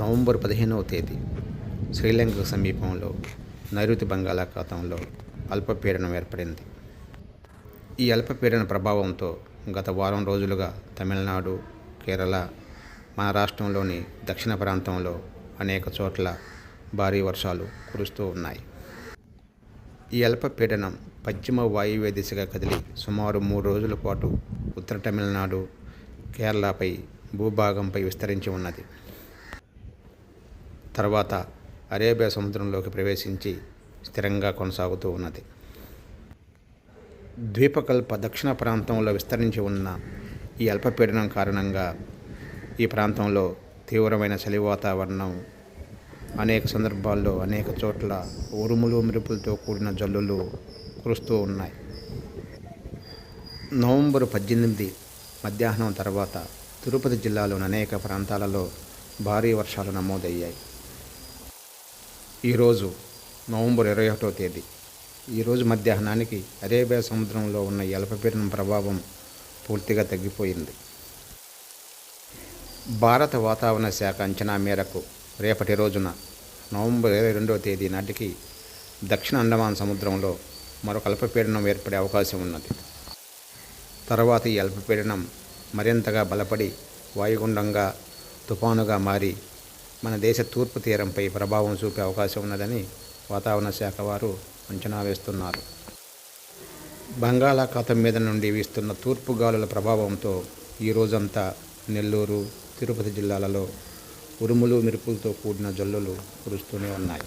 November పదిహేనవ తేదీ శ్రీలంకకు సమీపంలో నైరుతి బంగాళాఖాతంలో అల్పపీడనం ఏర్పడింది. ఈ అల్పపీడన ప్రభావంతో గత వారం రోజులుగా తమిళనాడు కేరళ మన రాష్ట్రంలోని దక్షిణ ప్రాంతంలో అనేక చోట్ల భారీ వర్షాలు కురుస్తూ ఉన్నాయి. ఈ అల్పపీడనం పశ్చిమ వాయువ్య దిశగా కదిలి సుమారు మూడు రోజుల పాటు ఉత్తర తమిళనాడు కేరళపై భూభాగంపై విస్తరించి ఉన్నది. తర్వాత అరేబియా సముద్రంలోకి ప్రవేశించి స్థిరంగా కొనసాగుతూ ఉన్నది. ద్వీపకల్ప దక్షిణ ప్రాంతంలో విస్తరించి ఉన్న ఈ అల్పపీడనం కారణంగా ఈ ప్రాంతంలో తీవ్రమైన చలి వాతావరణం అనేక సందర్భాల్లో అనేక చోట్ల ఉరుములు మెరుపులతో కూడిన జల్లులు కురుస్తూ ఉన్నాయి. నవంబర్ పద్దెనిమిది మధ్యాహ్నం తర్వాత తిరుపతి జిల్లాలోని అనేక ప్రాంతాలలో భారీ వర్షాలు నమోదయ్యాయి. ఈరోజు నవంబర్ ఇరవై ఒకటో తేదీ. ఈరోజు మధ్యాహ్నానికి అరేబియా సముద్రంలో ఉన్న ఎల్పపీడనం అల్పపీడనం ప్రభావం పూర్తిగా తగ్గిపోయింది. భారత వాతావరణ శాఖ అంచనా మేరకు రేపటి రోజున నవంబర్ ఇరవై రెండవ తేదీ నాటికి దక్షిణ అండమాన్ సముద్రంలో మరొక అల్పపీడనం ఏర్పడే అవకాశం ఉన్నది. తర్వాత ఈ అల్పపీడనం మరింతగా బలపడి వాయుగుండంగా తుఫానుగా మారి మన దేశ తూర్పు తీరంపై ప్రభావం చూపే అవకాశం ఉన్నదని వాతావరణ శాఖ వారు అంచనా వేస్తున్నారు. బంగాళాఖాతం మీద నుండి వీస్తున్న తూర్పు గాలుల ప్రభావంతో ఈ రోజంతా నెల్లూరు తిరుపతి జిల్లాలలో ఉరుములు మెరుపులతో కూడిన జల్లులు కురుస్తూనే ఉన్నాయి.